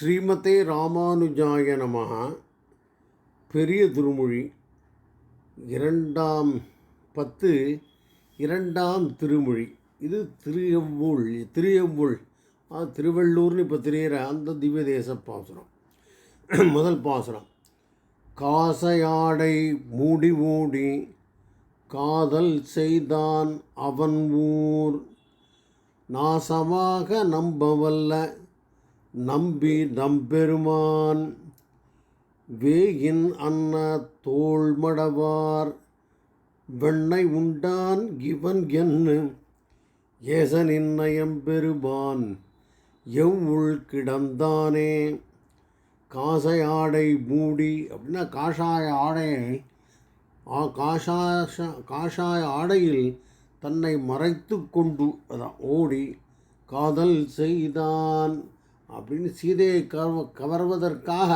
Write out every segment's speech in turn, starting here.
ஸ்ரீமதே ராமானுஜாய நமஹ. பெரிய திருமொழி. இரண்டாம் பத்து இரண்டாம் திருமொழி. இது திருஎவ்வூள் திருஎவ்வூள் திருவள்ளூர்னு இப்போ தெரிகிற அந்த திவ்ய தேச பாசுரம். முதல் பாசுரம். காசையாடை மூடி மூடி காதல் செய்தான் அவன் ஊர். நாசமாக நம்பவல்ல நம்பி நம்பெருமான் வேயின் அன்ன தோள்மடவார் வெண்ணை உண்டான் இவன் என்ன ஏசனின் நயம்பெருமான் எவ்வுள் கிடந்தானே காசை ஆடை மூடி அப்படின்னா காஷாய ஆடையை ஆ காஷாஷ காஷாய ஆடையில் தன்னை மறைத்து கொண்டு அதான் ஓடி காதல் செய்தான். அப்படின்னு சீதையை கவ கவர்வதற்காக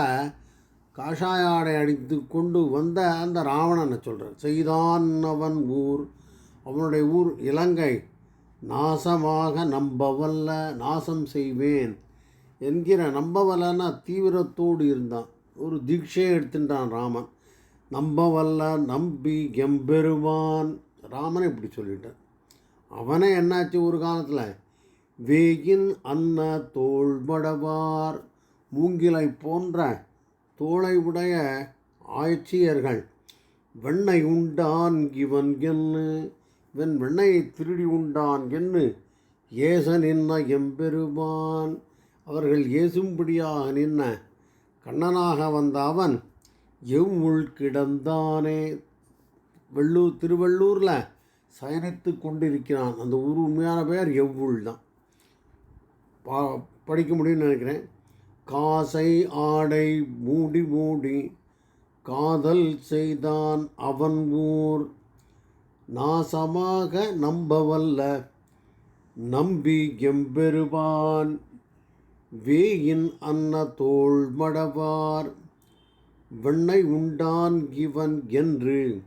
காஷாய ஆடை அடித்து கொண்டு வந்த அந்த ராவணனை சொல்கிறார் செய்தான் அவன் ஊர் அவனுடைய ஊர் இலங்கை. நாசமாக நம்பவல்ல நாசம் செய்வேன் என்கிற நம்பவல்லன்னா தீவிரத்தோடு இருந்தான். ஒரு தீட்சையை எடுத்துட்டான் ராமன். நம்பவல்ல நம்பி எம்பெருவான் ராமனை இப்படி சொல்லிட்டான் அவனே என்னாச்சு ஒரு காலத்தில்? வேகின் அன்ன தோள்மடவார் மூங்கிலை போன்ற தோளை உடைய ஆட்சியர்கள் வெண்ணை உண்டான் இவன் என்று இவன் வெண்ணையை திருடி உண்டான் என்று ஏசன் என்ன எம்பெருமான்? அவர்கள் ஏசும்படியாக நின்ன கண்ணனாக வந்த அவன் எவ்வுள் கிடந்தானே? வெள்ளூர் திருவள்ளூரில் சயனித்து கொண்டிருக்கிறான். அந்த ஊர் உண்மையான பெயர் எவ்வுள் தான். பா படிக்க முடியும்னு நினைக்கிறேன். காசை ஆடை மூடி மூடி காதல் செய்தான் அவன் ஊர். நாசமாக நம்பவல்ல நம்பி எம்பெருவான். வேயின் அன்ன தோள்மடவார் வெண்ணை உண்டான் இவன் என்று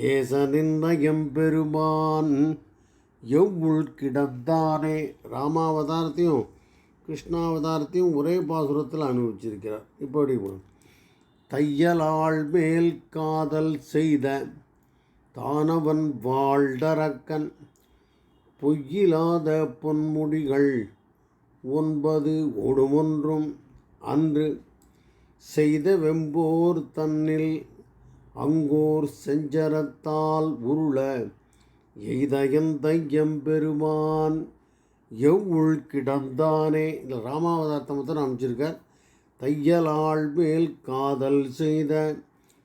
ஏசனின் எம்பெருமான் எவ்வுள் கிடந்தானே? ராமாவதாரத்தையும் கிருஷ்ணாவதாரத்தையும் ஒரே பாசுரத்தில் அனுபவிச்சிருக்கிறார். இப்படி தையலாள் மேல் காதல் செய்த தானவன் வாழ்டரக்கன் பொய்யிலாத பொன்முடிகள் ஒன்பது ஒடுமொன்றும் அன்று செய்த வெம்போர் தன்னில் அங்கோர் செஞ்சரத்தால் உருள எய்தயந்தையம் பெருமான் எவ்வுள் கிடந்தானே? இந்த ராமாவதாரத்தை மட்டும் அமைச்சிருக்கார். தையலாள் மேல் காதல் செய்த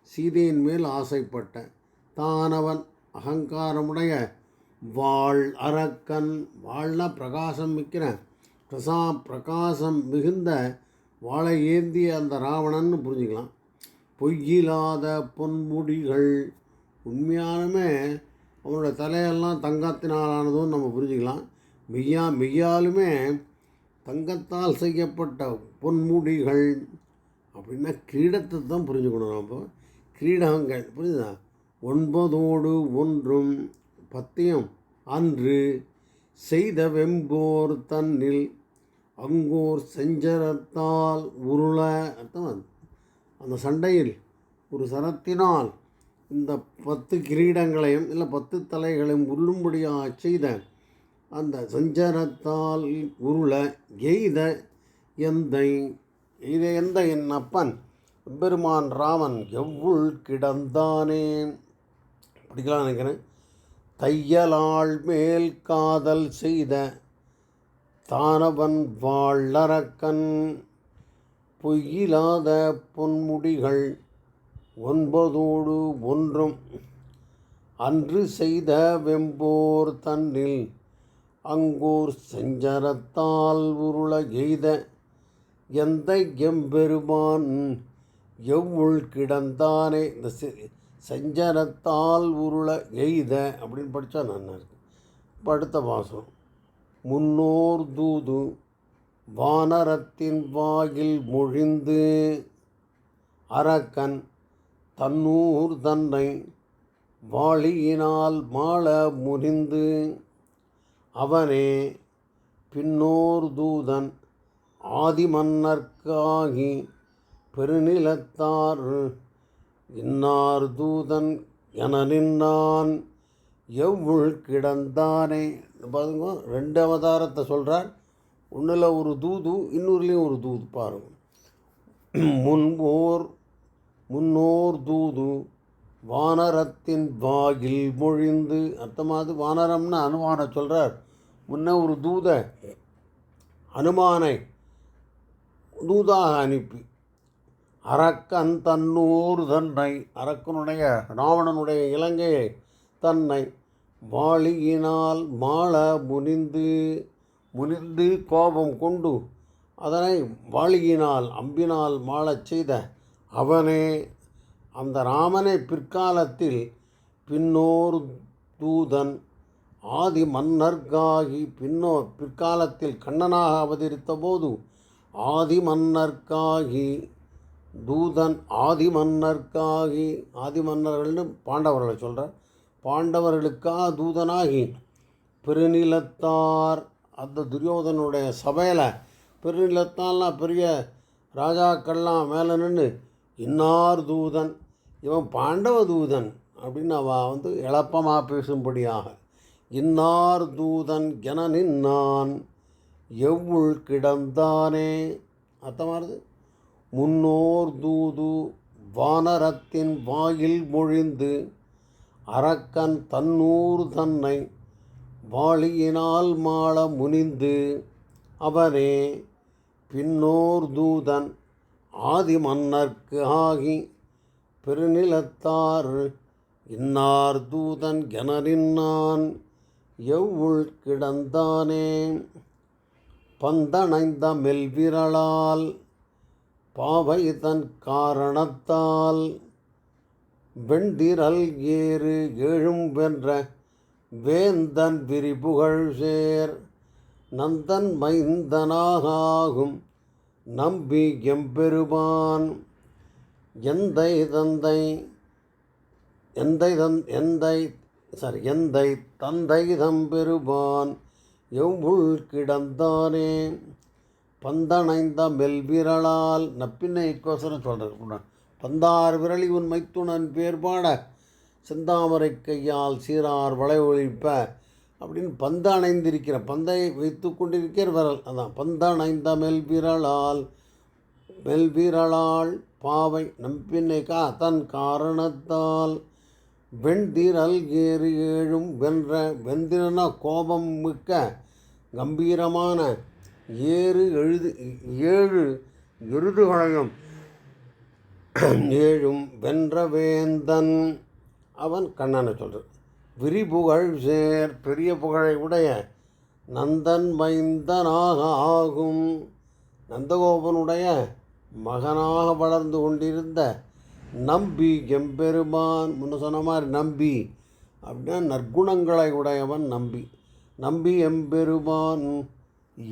சீதையின் மேல் ஆசைப்பட்ட தானவன் அகங்காரமுடைய வாழ் அரக்கன். வாழ்னா பிரகாசம் மிக்கிற பிரசா பிரகாசம் மிகுந்த வாழை ஏந்திய அந்த ராவணன்னு புரிஞ்சுக்கலாம். பொய்யில்லாத பொன்முடிகள். உண்மையாலுமே அவனோட தலையெல்லாம் தங்கத்தினாலானதும் நம்ம புரிஞ்சுக்கலாம். மெய்யா மெய்யாலுமே தங்கத்தால் செய்யப்பட்ட பொன்முடிகள் அப்படின்னா கிரீடத்தை தான் புரிஞ்சுக்கணும் நம்ம. கிரீடங்கள் புரியுதா ஒன்பதோடு ஒன்றும் பத்தியம் அன்று செய்த வெம்போர் தன்னில் அங்கோர் செஞ்சரத்தால் உருள அர்த்தம் அந்த சண்டையில் ஒரு சரத்தினால் இந்த பத்து கிரீடங்களையும் இல்லை பத்து தலைகளையும் உள்ளும்படியாக செய்த அந்த சஞ்சரத்தால் உருள எய்த எந்தை எய்த எந்த என் அப்பன்? பெருமான் ராமன் எவ்வுள் கிடந்தானே? அப்படிக்கலாம் நினைக்கிறேன். தையலாள் மேல் காதல் செய்த தானவன் வாழறக்கன் பொய்யிலாத பொன்முடிகள் ஒன்பதோடு ஒன்றும். அன்று செய்த வெம்போர் தன்னில் அங்கோர் செஞ்சரத்தால் உருள எய்த எந்த எம்பெருமான் எவ்வுள் கிடந்தானே? இந்த செஞ்சரத்தால் உருள எய்த அப்படின்னு படித்தா நல்லா இருக்கு. இப்போ அடுத்த வாசம் முன்னோர் தூது வானரத்தின் வாயில் மொழிந்து அரக்கன் தன்னூர் தன்னை வாளியினால் மாள முறிந்து அவனே பின்னோர் தூதன் ஆதிமன்னர்க்காகி பெருநிலத்தார் இன்னார் தூதன் என நின்னான். எவ்வுள் கிடந்தானே? பாருங்க ரெண்டு அவதாரத்தை சொல்கிறார் ஒன்றில் ஒரு தூது இன்னொருலேயும் ஒரு தூது பாருங்கள் முன்போர் முன்னோர் தூது வானரத்தின் வாயில் மொழிந்து அர்த்தமாவது வானரம்னு அனுமான சொல்கிறார் முன்ன ஒரு தூத அனுமானை தூதாக அனுப்பி அரக்கன் தன்னூர் தன்னை அரக்கனுடைய ராவணனுடைய இலங்கையை தன்னை வாளியினால் மாள முனிந்து முனிந்து கோபம் கொண்டு அதனை வாளியினால் அம்பினால் மாளச் செய்த அவனே அந்த ராமனை பிற்காலத்தில் பின்னோர் தூதன் ஆதி மன்னர்காகி பின்னோ பிற்காலத்தில் கண்ணனாக அவதரித்த போது ஆதி மன்னர்காகி தூதன் ஆதி மன்னர்க்காகி ஆதி மன்னர்கள்னு பாண்டவர்களை சொல்கிறார் பாண்டவர்களுக்காக தூதனாகி பெருநிலத்தார் அந்த துரியோதனுடைய சபையில் பெருநிலத்தாலாம் பெரிய ராஜாக்கள்லாம் மேலே நின்று இன்னார் தூதன் இவன் பாண்டவ தூதன் அப்படின்னு அவள் வந்து இழப்பமாக பேசும்படியாக இன்னார் தூதன் என நின்னான் எவ்வுள் கிடந்தானே? அர்த்தமானது முன்னோர் தூது வானரத்தின் வாயில் மொழிந்து அரக்கன் தன்னூர் தன்னை வாளியினால் மாள முனிந்து அவனே பின்னோர் தூதன் ஆதி மன்னர்க்கு ஆகி பெருநிலத்தார் இன்னார் தூதன் என நின்னான் எவ்வுள் கிடந்தானே? பந்தணைந்த மெல்விரலால் பாவை தன் காரணத்தால் வெண்டிரல் ஏறு எழும் வென்ற வேந்தன் விரிபுகழ் சேர் நந்தன் மைந்தனாகும் நம்பி எம்பெருமான் எந்தை தந்தை எந்தை தந் எந்தை சாரி எந்தை தந்தை தம்பெருமான் எவ்வுள் கிடந்தானே பந்தணைந்த மெல்விரலால் நப்பின்னைக்கோசரம் சொல்கிறேன் பந்தார் விரலி உன் மைத்துணன் பேர் பாட செந்தாமரை கையால் சீரார் வளை ஒழிப்ப அப்படின்னு பந்து அணைந்திருக்கிற பந்தை வைத்து கொண்டிருக்கிற விரல். அதான் பந்து அணைந்த மெல்விரலால் மெல்விரலால் பாவை நம்பின்னை கா தன் காரணத்தால் வெண்திரல் ஏறு ஏழும் வென்ற வெந்திரன கோபம் மிக்க கம்பீரமான ஏறு எழுது ஏழு எருதுகளையும் ஏழும் வென்ற வேந்தன் அவன் கண்ணனை சொல்கிறான் விரிபுகழ் சேர் பெரிய புகழை உடைய நந்தன் மைந்தனாக ஆகும் நந்தகோபனுடைய மகனாக வளர்ந்து கொண்டிருந்த நம்பி எம்பெருமான் முன்ன சொன்ன மாதிரி நம்பி அப்படின்னா நற்குணங்களை உடையவன் நம்பி. நம்பி எம்பெருமான்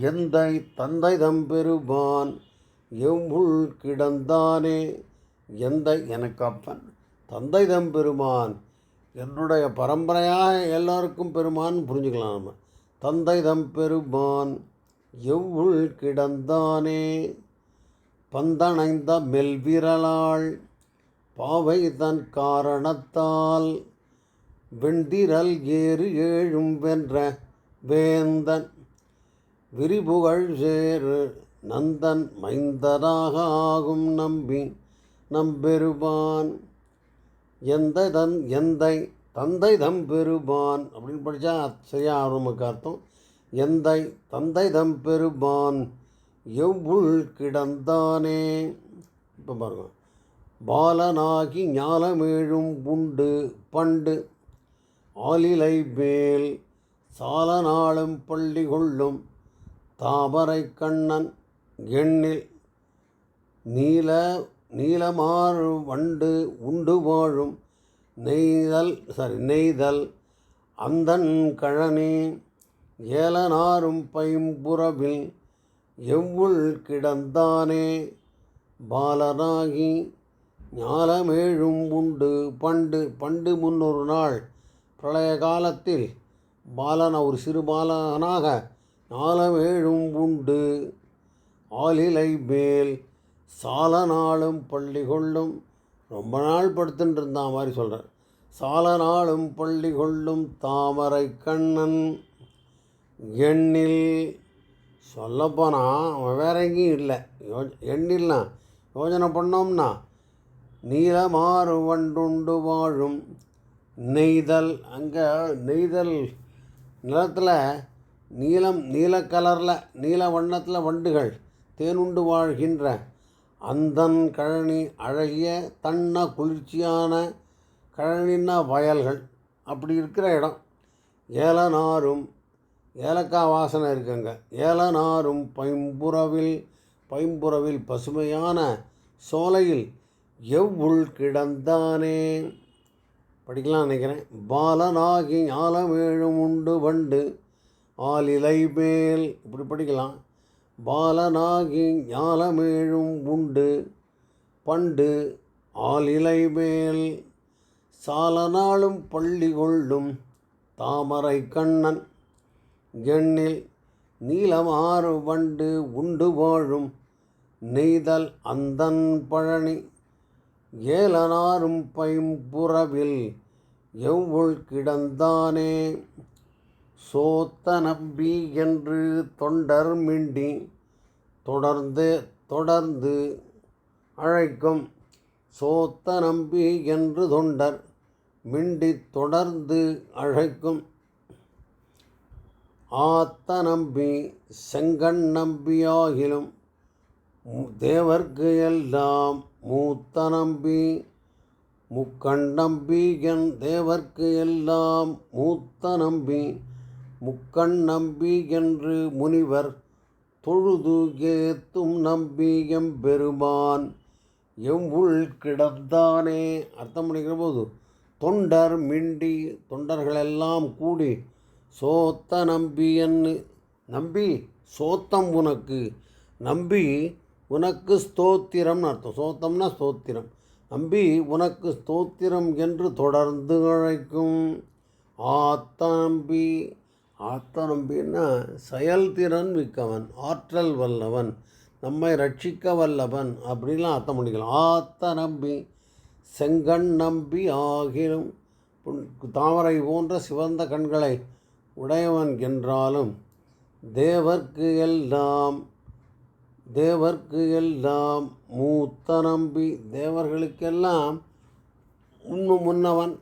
எந்தை தந்தை தம்பெருமான் எவ்வுள் கிடந்தானே எந்தை எனக்கு அப்பன். தந்தை தம்பெருமான் என்னுடைய பரம்பரையாக எல்லாருக்கும் பெருமான் புரிஞ்சுக்கலாம் நம்ம. தந்தை தம்பெருமான் எவ்வுள் கிடந்தானே? பந்தணைந்த மெல்விரலாள் பாவை தன் காரணத்தால் வெண்டிரல் ஏறு ஏழும் வென்ற வேந்தன் விரிபுகழ் சேரு நந்தன் மைந்தனாக ஆகும் நம்பி நம்பெருவான் எந்த தன் எந்தை தந்தை தம் தம்பெருமான் அப்படின்னு படித்தா சரியா நமக்கு அர்த்தம். எந்தை தந்தை தம் தம்பெருமான் எவ்வுள் கிடந்தானே. இப்போ பாருங்க. பாலனாகி ஞாலமேழும் உண்டு பண்டு ஆலிலை மேல் சால நாளும் பள்ளி கொள்ளும் தாமரை கண்ணன் எண்ணில் நீல நீளமாறு வண்டு உண்டு வாழும். நெய்தல் சாரி நெய்தல் அந்தன் கழனி ஏலனாரும் பைம்புறவில் எவ்வுள் கிடந்தானே? பாலனாகி ஞாலமேழும் உண்டு பண்டு. பண்டு முன்னொரு நாள் பிரளய காலத்தில் பாலன ஒரு சிறு பாலனாக ஞாலமேழும் உண்டு. ஆலிலை மேல் சால நாளும் பள்ளி கொள்ளும் ரொம்ப நாள் படுத்துட்டு இருந்தா மாதிரி சொல்கிறார் சால நாளும் பள்ளி கொள்ளும் தாமரை கண்ணன். எண்ணில் சொல்லப்போனால் அவன் வேற எங்கேயும் இல்லை. யோ எண்ணில்னா யோஜனை பண்ணோம்னா நீலமாறு வண்டுண்டு வாழும். நெய்தல் அங்கே நெய்தல் நிலத்தில் நீலம் நீல கலரில் நீல வண்ணத்தில் வண்டுகள் தேனுண்டு வாழ்கின்ற அந்தன் கழனி அழகிய தன்ன குளிர்ச்சியான கழனின்னா வயல்கள். அப்படி இருக்கிற இடம். ஏலனாரும் ஏலக்காய் வாசனை இருக்குங்க. ஏலனாரும் பைம்புறவில் பைம்புறவில் பசுமையான சோலையில் எவ்வுள் கிடந்தானே? படிக்கலாம் நினைக்கிறேன். பாலனாகி ஞாலமேழும் உண்டு வண்டு ஆலிலை மேல். இப்படி படிக்கலாம். பாலனாகி ஞாலமேழும் உண்டு. பண்டு ஆலிலை மேல் சால பள்ளி கொள்ளும் தாமரை கண்ணன். எண்ணில் நீலமாறு வண்டு உண்டு வாழும் நெய்தல் அந்தன் பழனி. ஏலனாரும் பைம்புறவில் எவ்வுள் கிடந்தானே சோத்த நம்பி என்று தொண்டர் மிண்டி தொடர்ந்து தொடர்ந்து அழைக்கும் சோத்த நம்பி என்று தொண்டர் மிண்டி தொடர்ந்து அழைக்கும். ஆத்த நம்பி செங்கண் நம்பியாகிலும் தேவர்க்கு எல்லாம் மூத்த நம்பி முக்கண் நம்பி என் தேவர்க்கு எல்லாம் மூத்த நம்பி முக்கண் நம்பி என்று முனிவர் தொழுது ஏத்தும் நம்பி எம்பெருமான் எவ்வுள் கிடந்தானே. அர்த்தம் பண்ணிக்கிற போது தொண்டர் மிண்டி தொண்டர்களெல்லாம் கூடி சோத்த நம்பி என்று நம்பி சோத்தம் உனக்கு. நம்பி உனக்கு ஸ்தோத்திரம்னு அர்த்தம். சோத்தம்னா ஸ்தோத்திரம். நம்பி உனக்கு ஸ்தோத்திரம் என்று தொடர்ந்து அழைக்கும். ஆத்த நம்பி ஆத்த நம்பின்னா செயல்திறன் மிக்கவன் ஆற்றல் வல்லவன் நம்மை ரட்சிக்க வல்லவன் அப்படிலாம் அர்த்தம் பண்ணிக்கலாம். ஆத்த நம்பி செங்கண் நம்பி ஆகிலும் தாமரை போன்ற சிவந்த கண்களை உடையவன் என்றாலும் தேவர்க்கு எல்லாம் தேவர்க்கு எல்லாம் மூத்த நம்பி தேவர்களுக்கெல்லாம் முன்னு முன்னவன்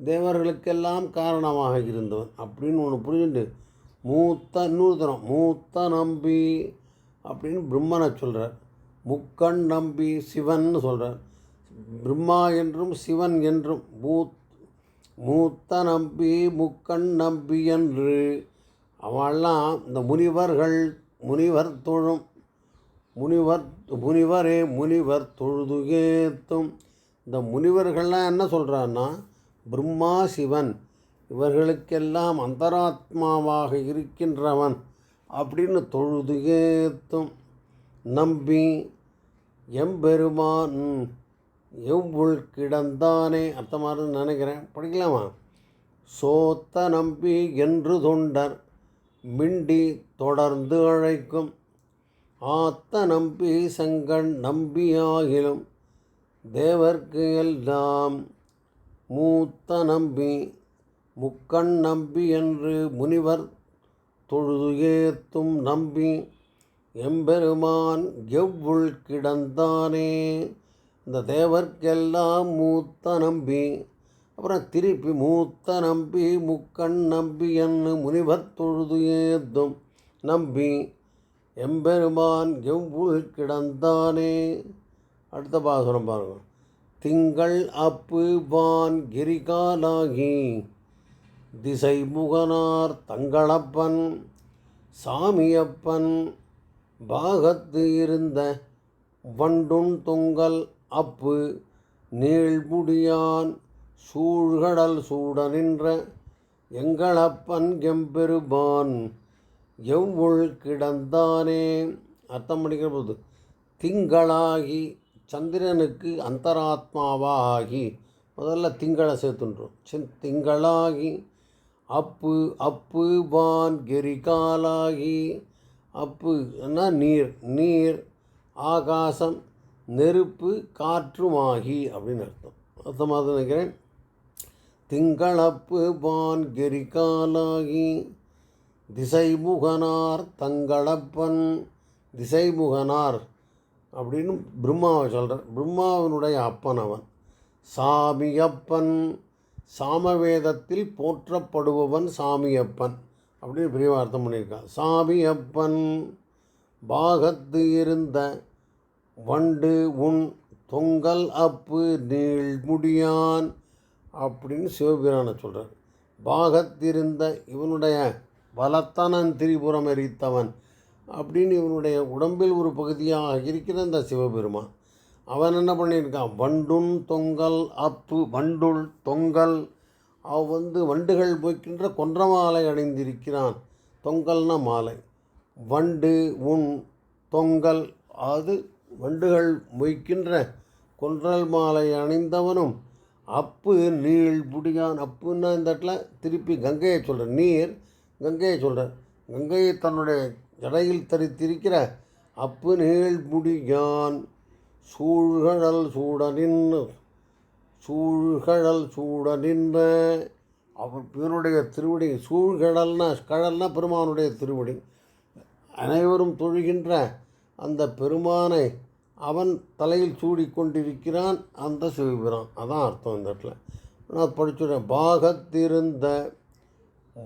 தேவர்களுக்கெல்லாம் காரணமாக இருந்தவன் அப்படின்னு ஒன்று புரிஞ்சுட்டு மூத்த நூதனம் மூத்த நம்பி அப்படின்னு பிரம்மனை சொல்கிறார் முக்கண் நம்பி சிவன் சொல்கிறார் பிரம்மா என்றும் சிவன் என்றும் மூத் மூத்த நம்பி முக்கண் நம்பி என்று அவெல்லாம் இந்த முனிவர்கள் முனிவர் தொழும் முனிவர் முனிவரே முனிவர் தொழுது ஏத்தும் இந்த முனிவர்கள்லாம் என்ன சொல்கிறான்னா பிரம்மா சிவன் இவர்களுக்கெல்லாம் அந்தராத்மாவாக இருக்கின்றவன் அப்படின்னு தொழுது ஏத்தும். நம்பி எம்பெருமான் எவ்வுள் கிடந்தானே? அர்த்தமாக நினைக்கிறேன். படிக்கலாமா? சோத்த நம்பி என்று தொண்டர் மிண்டி தொடர்ந்து அழைக்கும். ஆத்த நம்பி செங்கண் நம்பியாகிலும் தேவர்க்கு எல்லாம் மூத்த நம்பி முக்கண் நம்பி என்று முனிவர் தொழுது ஏத்தும் நம்பி எம்பெருமான் எவ்வுள் கிடந்தானே? இந்த தேவர்க்கெல்லாம் மூத்த நம்பி அப்புறம் திருப்பி மூத்த நம்பி முக்கண் நம்பி என்று முனிவர் தொழுது ஏத்தும் நம்பி எம்பெருமான் எவ்வுள் கிடந்தானே? அடுத்த பாசுரம் பாருங்கள் திங்கள் அப்பு வான் கிரிகாலாகி திசை முகனார் தங்களப்பன் சாமியப்பன் பாகத்து இருந்த வண்டுண் தொங்கல் அப்பு நீழ்முடியான் சூழ்கடல் சூட நின்ற எங்களப்பன் கெம்பெருபான் எவ்வுள் கிடந்தானே? அர்த்தம் படிக்கிற போது திங்களாகி சந்திரனுக்கு அந்தராத்மாவாகி முதல்ல திங்களை சேர்த்துன்றோம். சின் திங்களாகி அப்பு அப்பு வான் கெரிகாலாகி அப்புன்னா நீர் நீர் ஆகாசம் நெருப்பு காற்றுமாகி அப்படின்னு அர்த்தம். அர்த்தமாக நினைக்கிறேன். திங்களப்பு வான் கெரிகாலாகி திசைமுகனார் தங்களப்பன் திசைமுகனார் அப்படின்னு பிரம்மாவை சொல்கிறார் பிரம்மாவினுடைய அப்பன் அவன். சாமியப்பன் சாமவேதத்தில் போற்றப்படுபவன் சாமியப்பன் அப்படின்னு பெரிய அர்த்தம் பண்ணியிருக்கான். சாமியப்பன் பாகத்து இருந்த வண்டு உன் தொங்கல் அப்பு நீள் முடியான் அப்படின்னு சிவபிரானை சொல்கிறார் பாகத்திருந்த இவனுடைய பலத்தனன் திரிபுரம் எரித்தவன். அப்படின்னு இவனுடைய உடம்பில் ஒரு பகுதியாக இருக்கிற இந்த சிவபெருமான் அவன் என்ன பண்ணியிருக்கான்? வண்டுன் தொங்கல் அப்பு வண்டுள் தொங்கல். அவ வந்து வண்டுகள் போய்க்கின்ற கொன்ற மாலை அணிந்திருக்கிறான். தொங்கல்னா மாலை. வண்டு உன் தொங்கல். அது வண்டுகள் மொய்க்கின்ற கொன்றல் மாலை அணிந்தவனும் அப்பு நீள் புடியான். அப்புன்னா இந்த இடத்துல திருப்பி கங்கையை சொல்கிற நீர் கங்கையை சொல்கிறார் கங்கையை தன்னுடைய ஜடையில் தரித்திருக்கிற அப்பு நீள் முடியான். சூழ்கழல் நின்று சூழ்கழல் சூட நின்று. அவர் இவனுடைய திருவடி சூழ்கடல்னா கடல்னா பெருமானுடைய திருவடி. அனைவரும் தொழுகின்ற அந்த பெருமானை அவன் தலையில் சூடி கொண்டிருக்கிறான். அந்த சிவபிரான். அதான் அர்த்தம் இந்த இடத்துல. நான் படிச்சுடுறேன் பாகத்திருந்த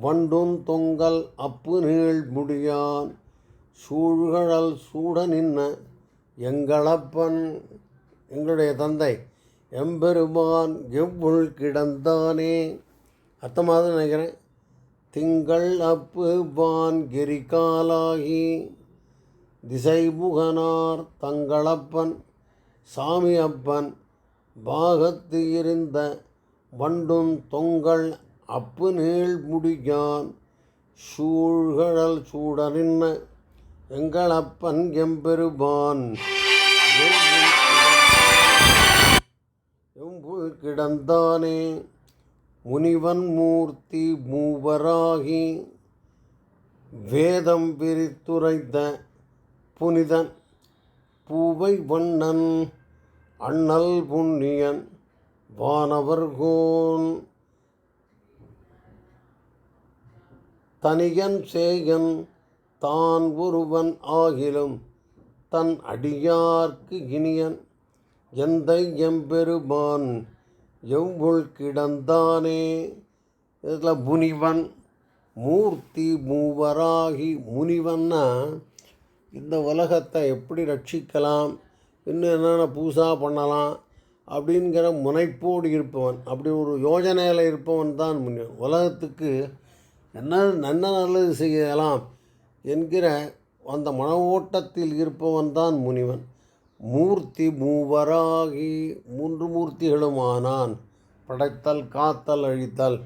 வண்டும் தொங்கல் அப்பு நீள் முடியான். சூழ்கழல் சூட நின்ன எங்களப்பன் எங்களுடைய தந்தை எம்பெருமான் எவ்வுள் கிடந்தானே. அர்த்தமாக நினைக்கிறேன். திங்கள் அப்பு வான் கெரிகாலாகி திசைமுகனார் தங்களப்பன் சாமி அப்பன் பாகத்து இருந்த வண்டும் தொங்கல் அப்பு நீள் முடியான். சூழ்கழல் சூடனின்ன எங்களப்பன் எம்பெருமான். எம்புள் கிடந்தானே முனிவன் மூர்த்தி மூவராகி வேதம் விரித்துரைத்த புனிதன் பூவை வண்ணன் அண்ணல் புண்ணியன் வானவர்கோன் தனியன் சேயன் தான் ஒருவன் ஆகிலும் தன் அடியார்க்கு இனியன். எந்த எம்பெருமான் எவ்வுள் கிடந்தானே? இதில் முனிவன் மூர்த்தி மூவராகி முனிவன்னா இந்த உலகத்தை எப்படி ரட்சிக்கலாம்? இன்னும் என்னென்ன பூசா பண்ணலாம்? அப்படிங்கிற முனைப்போடு இருப்பவன் அப்படி ஒரு யோஜனையில் இருப்பவன் தான் முனிவன். உலகத்துக்கு என்ன நன்ன நல்லது செய்யலாம்? என்கிற அந்த மன ஓட்டத்தில் இருப்பவன்தான் முனிவன். மூர்த்தி மூவராகி மூன்று மூர்த்திகளுமானான். படைத்தல் காத்தல் அழித்தல்.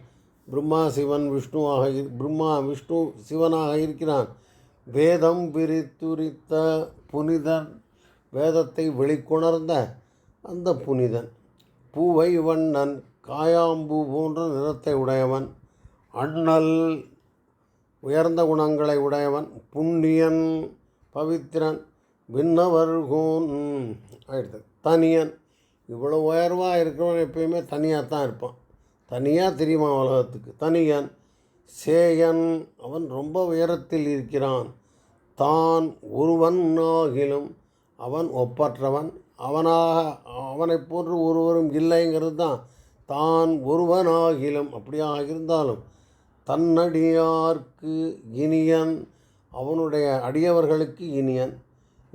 பிரம்மா சிவன் விஷ்ணுவாக இரு- பிரம்மா விஷ்ணு சிவனாக இருக்கிறான். வேதம் விரித்துரித்த புனிதன் வேதத்தை வெளிக்கொணர்ந்த அந்த புனிதன். பூவை வண்ணன் காயாம்பூ போன்ற நிறத்தை உடையவன். அண்ணல் உயர்ந்த குணங்களை உடையவன் புண்ணியன் பவித்திரன் விண்ணவர்கோன் ஆயிடுது. தனியன். இவ்வளோ உயர்வாக இருக்கிறவன் எப்பயுமே தனியாக தான் இருப்பான். தனியாக தெரியுமா உலகத்துக்கு? தனியன். சேயன். அவன் ரொம்ப உயரத்தில் இருக்கிறான். தான் ஒருவன் ஆகிலும் அவன் ஒப்பற்றவன். அவனாக அவனைப் போன்று ஒருவரும் இல்லைங்கிறது தான். தான் ஒருவனாகிலும் அப்படியாக இருந்தாலும் தன்னடியார்க்கு இனியன் அவனுடைய அடியவர்களுக்கு இனியன்.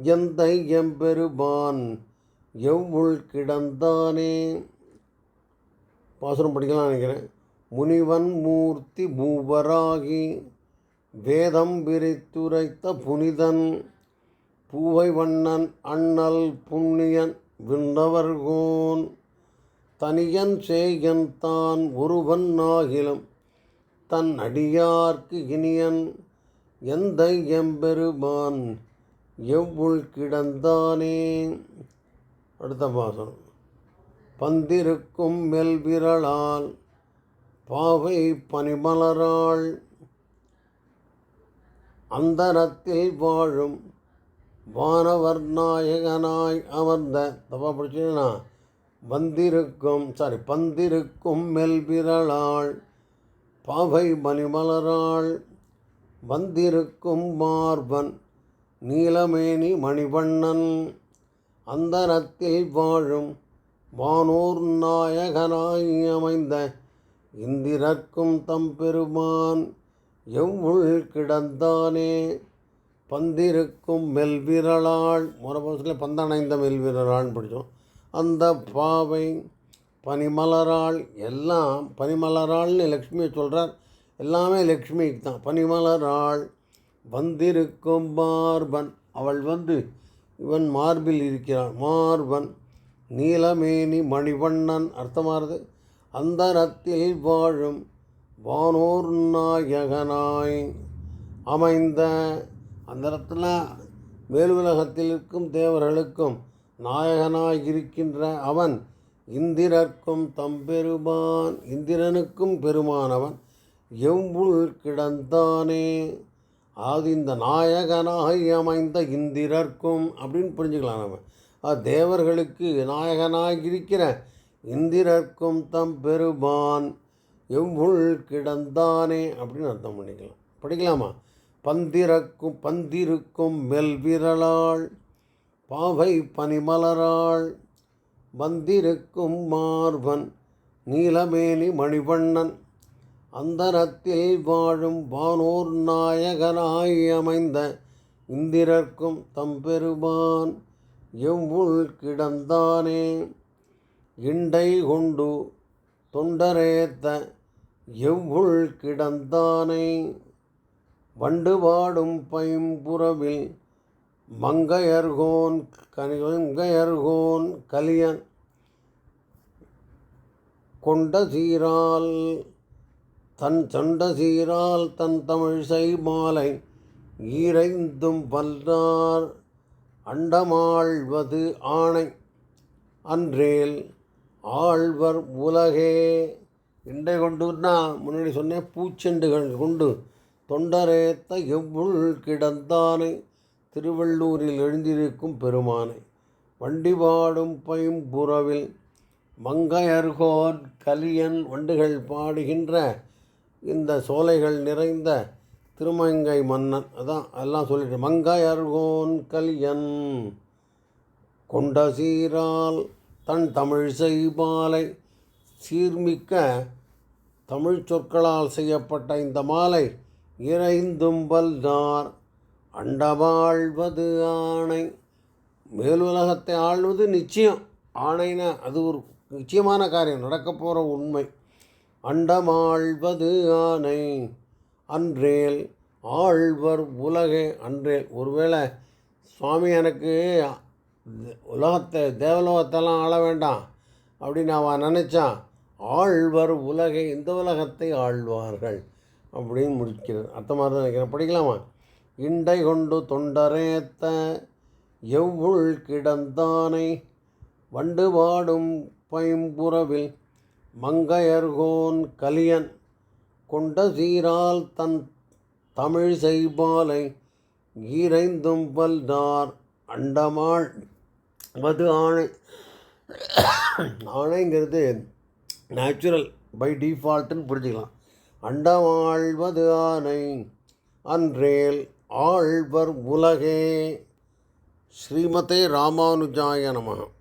எந்தை எம்பெருமான் எவ்வுள் கிடந்தானே? பாசுரம் படிக்கலாம் நினைக்கிறேன். முனிவன் மூர்த்தி மூவராகி வேதம் விரித்துரைத்த புனிதன் பூவை வண்ணன் அண்ணல் புண்ணியன் விண்ணவர்கோன். தனியன் சேயன் தான் ஒருவன் ஆகிலும் தன் அடியார்க்கு இனியன் எந்த எம்பெருமான்? எவ்வுள் கிடந்தானே? அடுத்த பாசனம் பந்திருக்கும் மெல்விரலால் பாவை பனிமலராள் அந்தரத்தில் வாழும் வானவர் நாயகனாய் அமர்ந்த தப்பா படிச்சுன்னா வந்திருக்கும் சாரி பந்திருக்கும் மெல்விரலாள் பாவை மணிமலராள் வந்திருக்கும் மார்பன் நீலமேனி மணிவண்ணன் அந்தரத்தில் வாழும் வானூர் நாயகனாய் அமைந்த இந்திரர்க்கும் தம்பெருமான் எவ்வுள் கிடந்தானே. பந்திருக்கும் மெல்விரலாள் முறை பந்தணைந்த மெல்விரலாள்னு படித்தோம். அந்த பாவை பனிமலரால் எல்லாம் பனிமலராள்னு லக்ஷ்மியை சொல்கிறார் எல்லாமே லக்ஷ்மிக்கு தான். பனிமலராள் வந்திருக்கும் மார்பன். அவள் வந்து இவன் மார்பில் இருக்கிறான். மார்பன் நீலமேனி மணிவண்ணன் அர்த்தமானது. அந்தரத்தில் வாழும் வானோர் நாயகனாய் அமைந்த அந்த இடத்துல மேலுலகத்தில் இருக்கும் தேவர்களுக்கும் நாயகனாய் இருக்கின்ற அவன் இந்திரர்க்கும் தம்பெருமான் இந்திரனுக்கும் பெருமானவன் எவ்வுள் கிடந்தானே. அது இந்த நாயகனாக அமைந்த இந்திரர்க்கும் அப்படின்னு புரிஞ்சுக்கலாம் நம்ம. அது தேவர்களுக்கு நாயகனாக இருக்கிற இந்திரர்க்கும் தம் பெருமான் எவ்வுள் கிடந்தானே அப்படின்னு அர்த்தம் பண்ணிக்கலாம். படிக்கலாமா? பந்திரக்கும் பந்திருக்கும் மெல்விரலாள் பாவை பனிமலராள் வந்திருக்கும் மார்பன் நீலமேனி மணிவண்ணன் அந்தரத்தில் வாழும் வானோர் நாயகனாய் அமைந்த இந்திரர்க்கும் தம்பெருமான் எவ்வுள் கிடந்தானே? இண்டை கொண்டு தொண்டரேத்த எவ்வுள் கிடந்தானை? வண்டு பாடும் பைம்புறவில் மங்கையர்கோன் கங்கையர்கோன் கலியன் கொண்ட சீரால் தன் சண்ட சீரால் தன் தமிழிசை மாலை ஈரைந்தும் பல்றார் அண்டமாழ்வது ஆணை அன்றேல் ஆழ்வர் உலகே. இண்டை கொண்டுன்னா முன்னாடி சொன்னேன் பூச்செண்டுகள் கொண்டு தொண்டரேத்த எவ்வுள் கிடந்தானை திருவள்ளூரில் எழுந்திருக்கும் பெருமானை. வண்டி பாடும் பைம்புறவில் மங்கையர்கோர் கலியன் வண்டுகள் பாடுகின்ற இந்த சோலைகள் நிறைந்த திருமங்கை மன்னன். அதான் எல்லாம் சொல்லிட்டு மங்கையர்கோன் கலியன் கொண்ட சீரால் தன் தமிழ் செய்பாலை சீர்மிக்க தமிழ் சொற்களால் செய்யப்பட்ட இந்த மாலை இறைந்தும்பல்கார் அண்டமாழ்வது ஆணை. மேலுலகத்தை ஆள்வது நிச்சயம். ஆணைனா அது ஒரு நிச்சயமான காரியம். நடக்கப் போகிற உண்மை. அண்டமாழ்வது ஆணை. அன்றேல் ஆழ்வர் உலகே. அன்றேல் ஒருவேளை சுவாமி எனக்கு உலகத்தை தேவலோகத்தெல்லாம் ஆள வேண்டாம் அப்படின்னு அவன் நினச்சான். ஆழ்வர் உலகை இந்த உலகத்தை ஆழ்வார்கள் அப்படின்னு முடிக்கிறது அர்த்தமாக தான் நினைக்கிறேன். படிக்கலாமா? இண்டை கொண்டு தொண்டரேத்த எவ்வுள் கிடந்தானை வண்டு பாடும் பைம்புறவில் மங்கையர்கோன் கலியன் கொண்ட சீரால் தன் தமிழ் செய்பாலை ஈரைந்தும் வல்லார் அண்டமாள். வது ஆணை. ஆணைங்கிறது நேச்சுரல் பை டிஃபால்ட்டுன்னு புரிஞ்சுக்கலாம். அண்டமாழ்வது ஆணை. அன்றேல் ஆழ்வர் உலகே. ஸ்ரீமதே ராமானுஜாய நமகம்